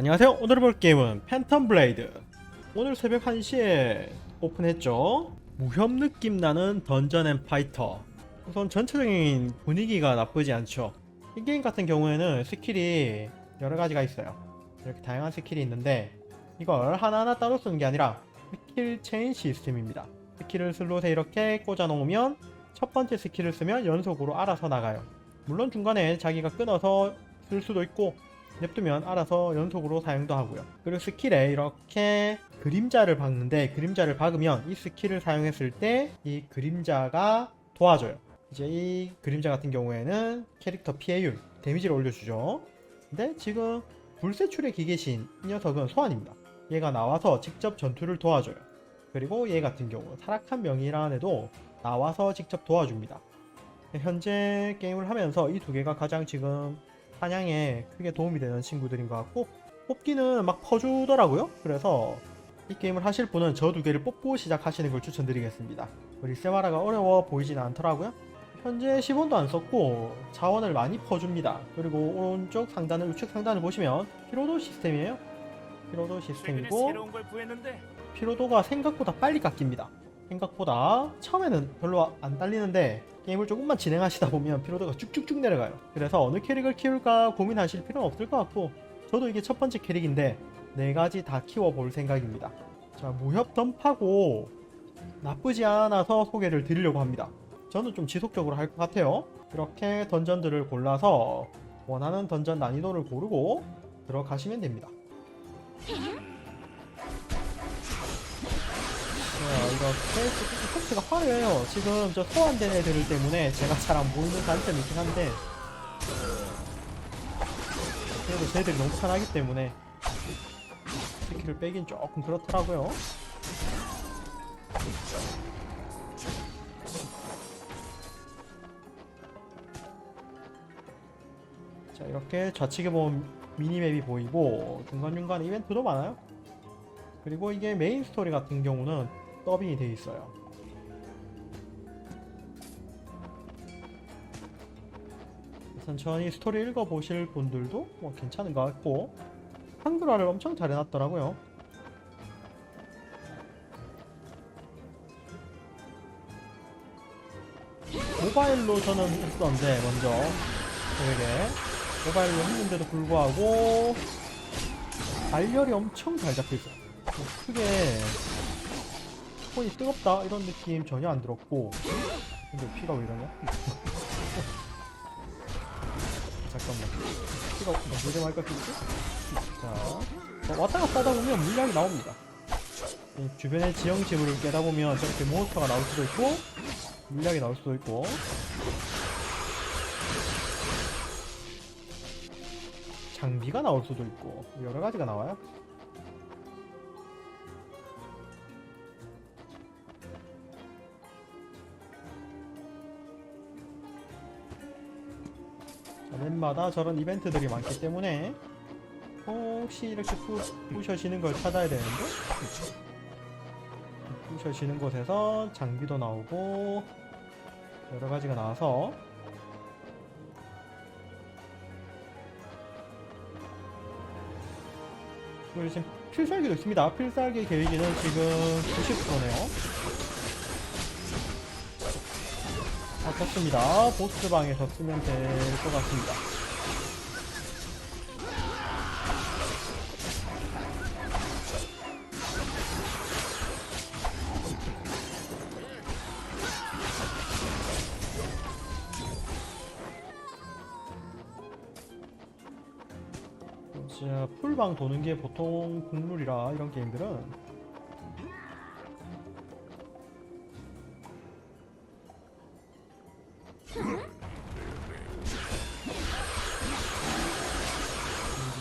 안녕하세요. 오늘 볼 게임은 팬텀 블레이드. 오늘 새벽 1시에 오픈했죠. 무협 느낌 나는 던전 앤 파이터. 우선 전체적인 분위기가 나쁘지 않죠. 이 게임 같은 경우에는 스킬이 여러 가지가 있어요. 이렇게 다양한 스킬이 있는데 이걸 하나하나 따로 쓰는 게 아니라 스킬 체인 시스템입니다. 스킬을 슬롯에 이렇게 꽂아 놓으면 첫 번째 스킬을 쓰면 연속으로 알아서 나가요. 물론 중간에 자기가 끊어서 쓸 수도 있고 냅두면 알아서 연속으로 사용도 하고요. 그리고 스킬에 이렇게 그림자를 박는데 그림자를 박으면 이 스킬을 사용했을 때 이 그림자가 도와줘요. 이제 이 그림자 같은 경우에는 캐릭터 피해율, 데미지를 올려주죠. 근데 지금 불세출의 기계신 이 녀석은 소환입니다. 얘가 나와서 직접 전투를 도와줘요. 그리고 얘 같은 경우 타락한 명이란에도 나와서 직접 도와줍니다. 현재 게임을 하면서 이 두 개가 가장 지금 사냥에 크게 도움이 되는 친구들인 것 같고 뽑기는 막 퍼주더라고요. 그래서 이 게임을 하실 분은 저 두 개를 뽑고 시작하시는 걸 추천드리겠습니다. 리세마라가 어려워 보이지는 않더라고요. 현재 10원도 안 썼고 자원을 많이 퍼줍니다. 그리고 오른쪽 상단을 우측 상단을 보시면 피로도 시스템이에요. 피로도 시스템이고 피로도가 생각보다 빨리 깎입니다. 생각보다 처음에는 별로 안 딸리는데 게임을 조금만 진행하시다 보면 피로도가 쭉쭉쭉 내려가요. 그래서 어느 캐릭을 키울까 고민하실 필요는 없을 것 같고 저도 이게 첫 번째 캐릭인데 네 가지 다 키워볼 생각입니다. 자 무협 던파고 나쁘지 않아서 소개를 드리려고 합니다. 저는 좀 지속적으로 할 것 같아요. 이렇게 던전들을 골라서 원하는 던전 난이도를 고르고 들어가시면 됩니다. 이렇게 포트가 화려해요. 지금 저 소환된 애들 때문에 제가 잘 안 보이는 단점이 있긴 한데 그래도 쟤들이 너무 편하기 때문에 스킬을 빼긴 조금 그렇더라고요. 자, 이렇게 좌측에 보면 미니맵이 보이고 중간중간 이벤트도 많아요. 그리고 이게 메인 스토리 같은 경우는 더빙이 돼 있어요. 천천히 스토리 읽어보실 분들도 뭐 괜찮은 것 같고 한글화를 엄청 잘 해놨더라고요. 모바일로 저는 했었는데 먼저 되게 모바일로 했는데도 불구하고 발열이 엄청 잘 잡혀있어요. 뭐 크게 손이 뜨겁다 이런 느낌 전혀 안 들었고 근데 피가 왜 이러냐? 잠깐만 피가 좀 할까 싶지? 자 어, 왔다 갔다 하다 보면 물량이 나옵니다 이 주변의 지형 지물을 깨다 보면 저렇게 몬스터가 나올 수도 있고 물량이 나올 수도 있고 장비가 나올 수도 있고 여러 가지가 나와요. 맵마다 저런 이벤트들이 많기 때문에 혹시 이렇게 부, 부셔지는 걸 찾아야 되는데 부셔지는 곳에서 장비도 나오고 여러 가지가 나와서 그리고 지금 필살기도 있습니다. 필살기 게이지는 지금 90%네요. 아, 좋습니다. 보스방에서 쓰면 될 것 같습니다. 진짜 풀방 도는 게 보통 국룰이라 이런 게임들은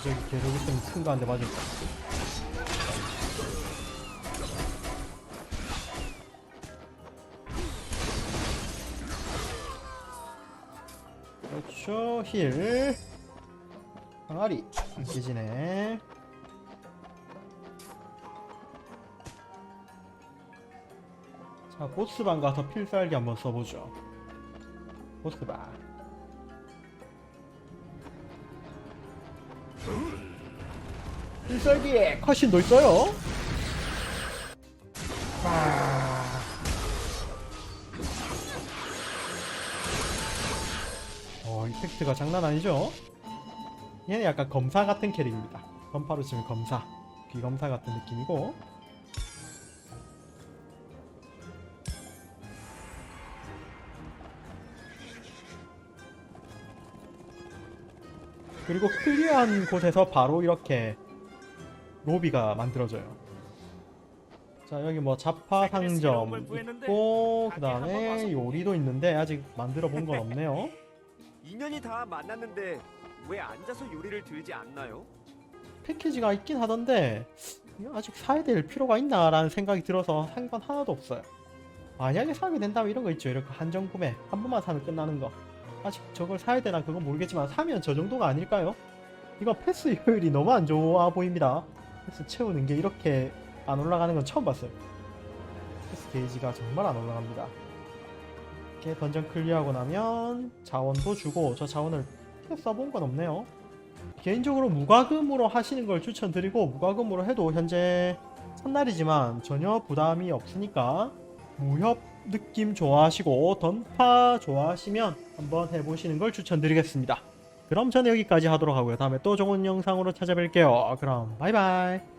저기 계속 있으면 큰 거 한 대 맞을 거야. 그렇죠 힐. 항아리. 깨지네. 자 보스방 가서 필살기 한번 써보죠 보스방 필살기 컷신도 있어요. 아. 어 이펙트가 장난 아니죠? 얘는 약간 검사 같은 캐릭입니다. 건파로 치면 검사, 귀검사 같은 느낌이고 그리고 클리어한 곳에서 바로 이렇게 로비가 만들어져요. 자 여기 뭐 자파 상점 있고 그 다음에 요리도 있는데 아직 만들어 본 건 없네요. 인연이 다 만났는데 왜 앉아서 요리를 들지 않나요? 패키지가 있긴 하던데 아직 사야 될 필요가 있나라는 생각이 들어서 산 건 하나도 없어요. 만약에 사게 된다면 이런 거 있죠. 이렇게 한정 구매 한 번만 사면 끝나는 거. 아직 저걸 사야 되나 그건 모르겠지만 사면 저 정도가 아닐까요? 이거 패스 효율이 너무 안 좋아 보입니다. 패스 채우는 게 이렇게 안 올라가는 건 처음 봤어요. 패스 게이지가 정말 안 올라갑니다. 이렇게 던전 클리어하고 나면 자원도 주고 저 자원을 써본 건 없네요. 개인적으로 무과금으로 하시는 걸 추천드리고 무과금으로 해도 현재 첫날이지만 전혀 부담이 없으니까 무협 느낌 좋아하시고 던파 좋아하시면 한번 해보시는 걸 추천드리겠습니다. 그럼 저는 여기까지 하도록 하고요. 다음에 또 좋은 영상으로 찾아뵐게요. 그럼 바이바이.